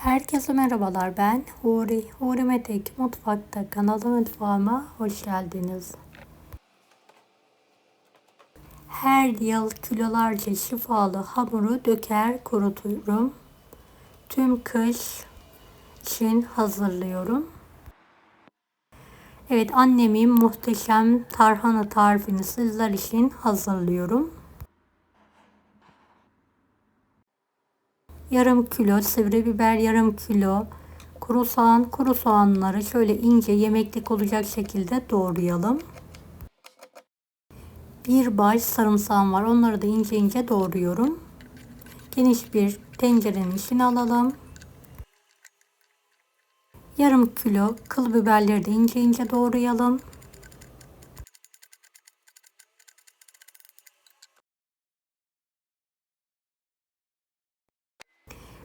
Herkese merhabalar ben Huri. Huri Metek Mutfak'ta kanalı mutfağıma hoş geldiniz. Her yıl kilolarca şifalı hamuru döker kurutuyorum. Tüm kış için hazırlıyorum. Evet annemin muhteşem tarhana tarifini sizler için hazırlıyorum. Yarım kilo sivri biber, yarım kilo kuru soğan, kuru soğanları şöyle ince yemeklik olacak şekilde doğrayalım. Bir baş sarımsağım var. Onları da ince ince doğruyorum. Geniş bir tencerenin içine alalım. Yarım kilo kıl biberleri de ince ince doğrayalım.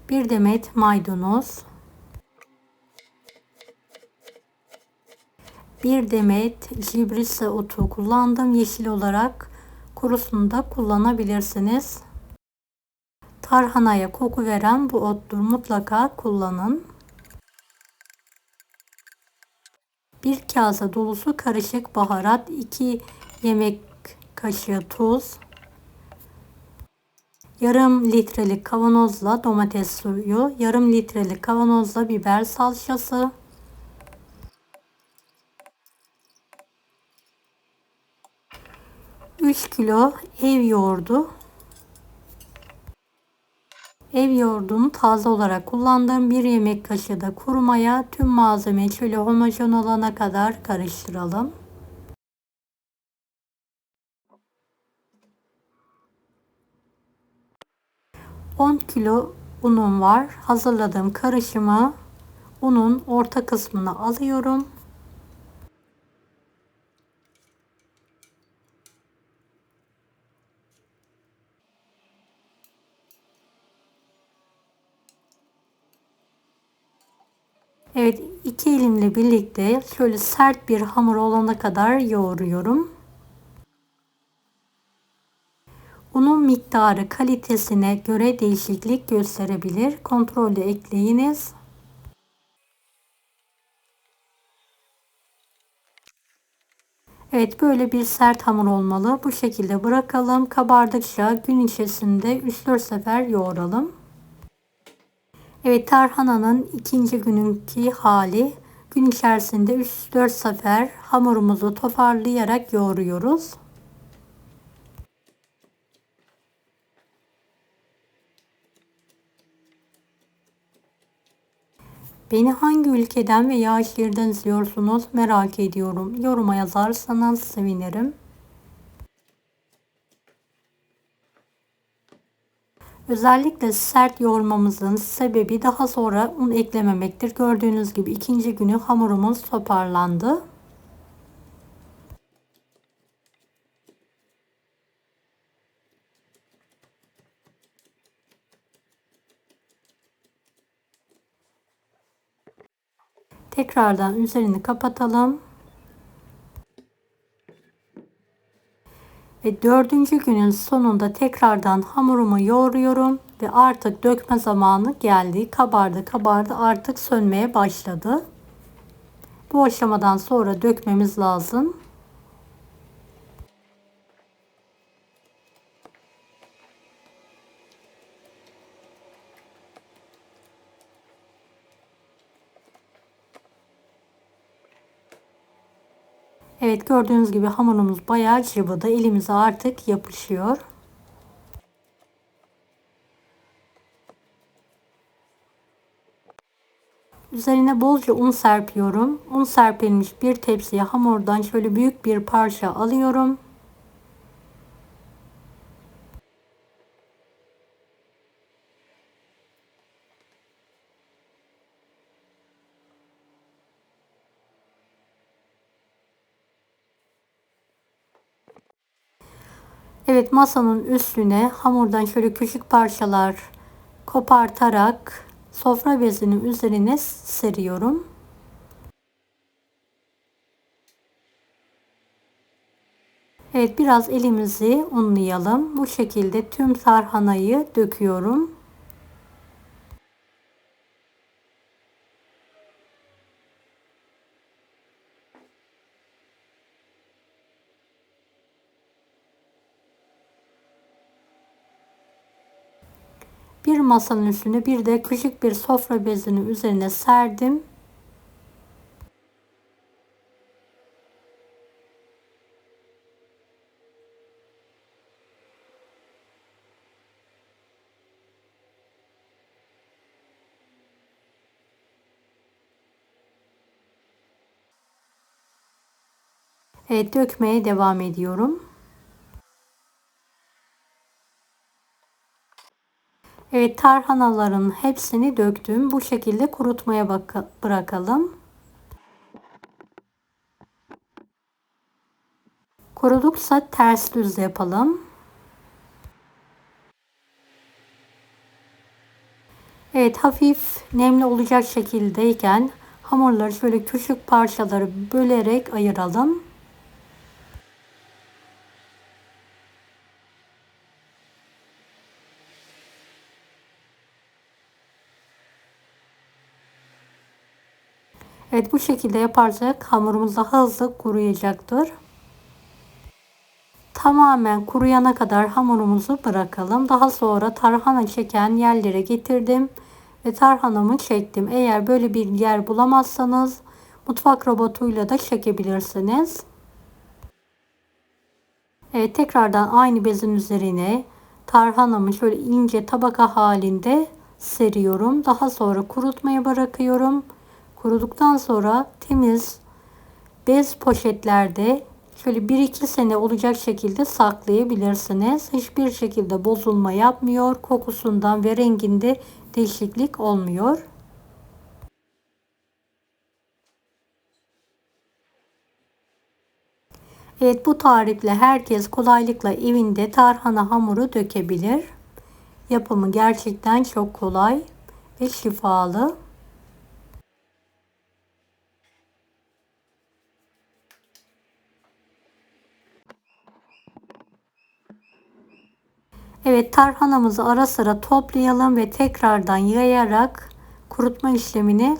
Bir demet maydanoz, bir demet cibrisse otu kullandım yeşil olarak kurusunu da kullanabilirsiniz. Tarhanaya koku veren bu ottur mutlaka kullanın. Bir kase dolusu karışık baharat, 2 yemek kaşığı tuz, yarım litrelik kavanozla domates suyu, yarım litrelik kavanozla biber salçası, Üç kilo ev yoğurdu. Ev yoğurdunu taze olarak kullandığım bir yemek kaşığı da kurumaya tüm malzemeyi şöyle homojen olana kadar karıştıralım. 10 kilo unum var. Hazırladığım karışımı unun orta kısmına alıyorum. Evet iki elimle birlikte şöyle sert bir hamur olana kadar yoğuruyorum. Unun miktarı kalitesine göre değişiklik gösterebilir. Kontrollü ekleyiniz. Evet böyle bir sert hamur olmalı. Bu şekilde bırakalım. Kabardıkça gün içerisinde 3-4 sefer yoğuralım. Evet tarhananın ikinci gününki hali. Gün içerisinde 3-4 sefer hamurumuzu toparlayarak yoğuruyoruz. Beni hangi ülkeden veya şehirden izliyorsunuz merak ediyorum. Yoruma yazarsanız sevinirim. Özellikle sert yoğurmamızın sebebi daha sonra un eklememektir. Gördüğünüz gibi ikinci günü hamurumuz toparlandı. Tekrardan üzerini kapatalım. Ve dördüncü günün sonunda tekrardan hamurumu yoğuruyorum. Ve artık dökme zamanı geldi. Kabardı kabardı artık sönmeye başladı. Bu aşamadan sonra dökmemiz lazım. Evet gördüğünüz gibi hamurumuz bayağı cıvıdı. Elimize artık yapışıyor. Üzerine bolca un serpiyorum. Un serpilmiş bir tepsiye hamurdan şöyle büyük bir parça alıyorum. Evet masanın üstüne hamurdan şöyle küçük parçalar kopartarak sofra bezinin üzerine seriyorum. Evet biraz elimizi unlayalım. Bu şekilde tüm tarhanayı döküyorum. Bir masanın üstüne bir de küçük bir sofra bezinin üzerine serdim. Evet dökmeye devam ediyorum. Evet tarhanaların hepsini döktüm. Bu şekilde kurutmaya bırakalım. Kuruduksa ters düz yapalım. Evet hafif nemli olacak şekildeyken hamurları şöyle küçük parçaları bölerek ayıralım. Evet bu şekilde yaparsak hamurumuz daha hızlı kuruyacaktır. Tamamen kuruyana kadar hamurumuzu bırakalım. Daha sonra tarhana çeken yerlere getirdim ve tarhanamı çektim. Eğer böyle bir yer bulamazsanız mutfak robotuyla da çekebilirsiniz. Evet tekrardan aynı bezin üzerine tarhanamı şöyle ince tabaka halinde seriyorum. Daha sonra kurutmaya bırakıyorum. Kuruduktan sonra temiz bez poşetlerde şöyle 1-2 sene olacak şekilde saklayabilirsiniz. Hiçbir şekilde bozulma yapmıyor. Kokusundan ve renginde değişiklik olmuyor. Evet bu tarifle herkes kolaylıkla evinde tarhana hamuru dökebilir. Yapımı gerçekten çok kolay ve şifalı. Evet tarhanamızı ara sıra toplayalım ve tekrardan yayarak kurutma işlemini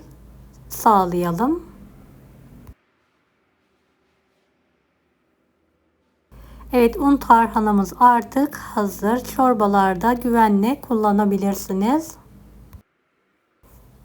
sağlayalım. Evet un tarhanamız artık hazır. Çorbalarda güvenle kullanabilirsiniz.